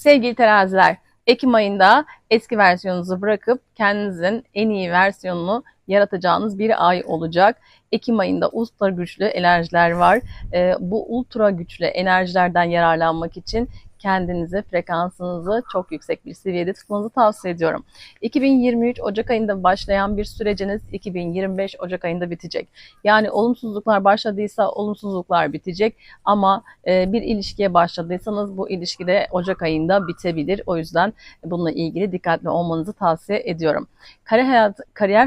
Sevgili teraziler, Ekim ayında eski versiyonunuzu bırakıp kendinizin en iyi versiyonunu yaratacağınız bir ay olacak. Ekim ayında ultra güçlü enerjiler var. Ee, bu ultra güçlü enerjilerden yararlanmak için kendinizi, frekansınızı çok yüksek bir seviyede tutmanızı tavsiye ediyorum. 2023 Ocak ayında başlayan bir süreciniz 2025 Ocak ayında bitecek. Yani olumsuzluklar başladıysa olumsuzluklar bitecek ama e, bir ilişkiye başladıysanız bu ilişki de Ocak ayında bitebilir. O yüzden bununla ilgili dikkatli olmanızı tavsiye ediyorum. Kariyer, hayat, kariyer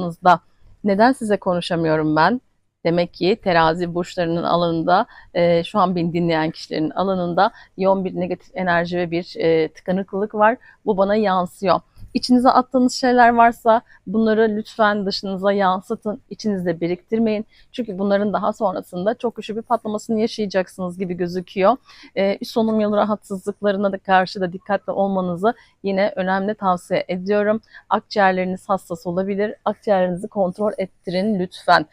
hayatınızda neden size konuşamıyorum ben? Demek ki terazi burçlarının alanında e, şu an beni dinleyen kişilerin alanında yoğun bir negatif enerji ve bir e, tıkanıklık var. Bu bana yansıyor. İçinize attığınız şeyler varsa bunları lütfen dışınıza yansıtın. İçinizde biriktirmeyin. Çünkü bunların daha sonrasında çok güçlü bir patlamasını yaşayacaksınız gibi gözüküyor. Ee, üst solunum yolu rahatsızlıklarına da karşı da dikkatli olmanızı yine önemli tavsiye ediyorum. Akciğerleriniz hassas olabilir. Akciğerlerinizi kontrol ettirin lütfen.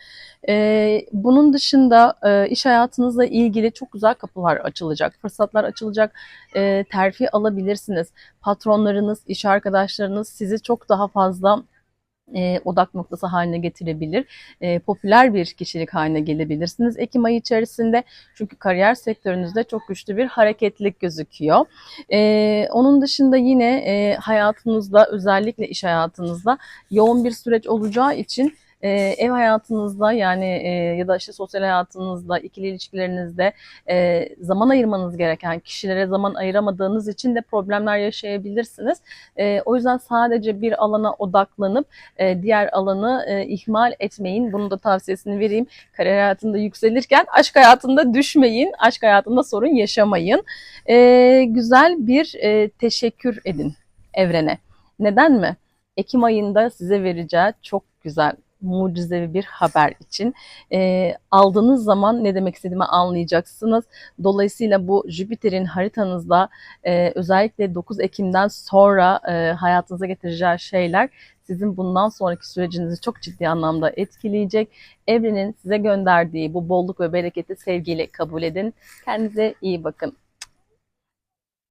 Ee, bunun dışında e, iş hayatınızla ilgili çok güzel kapılar açılacak. Fırsatlar açılacak. E, terfi alabilirsiniz. Patronlarınız, iş arkadaşlarınız sizi çok daha fazla e, odak noktası haline getirebilir. E, popüler bir kişilik haline gelebilirsiniz Ekim ayı içerisinde. Çünkü kariyer sektörünüzde çok güçlü bir hareketlilik gözüküyor. E, onun dışında yine e, hayatınızda özellikle iş hayatınızda yoğun bir süreç olacağı için e, ev hayatınızda yani e, ya da işte sosyal hayatınızda, ikili ilişkilerinizde e, zaman ayırmanız gereken kişilere zaman ayıramadığınız için de problemler yaşayabilirsiniz. E, o yüzden sadece bir alana odaklanıp e, diğer alanı e, ihmal etmeyin. Bunun da tavsiyesini vereyim. Kariyer hayatında yükselirken aşk hayatında düşmeyin. Aşk hayatında sorun yaşamayın. E, güzel bir e, teşekkür edin evrene. Neden mi? Ekim ayında size vereceği çok güzel mucizevi bir haber için. E, aldığınız zaman ne demek istediğimi anlayacaksınız. Dolayısıyla bu Jüpiter'in haritanızda e, özellikle 9 Ekim'den sonra e, hayatınıza getireceği şeyler sizin bundan sonraki sürecinizi çok ciddi anlamda etkileyecek. Evrenin size gönderdiği bu bolluk ve bereketi sevgiyle kabul edin. Kendinize iyi bakın.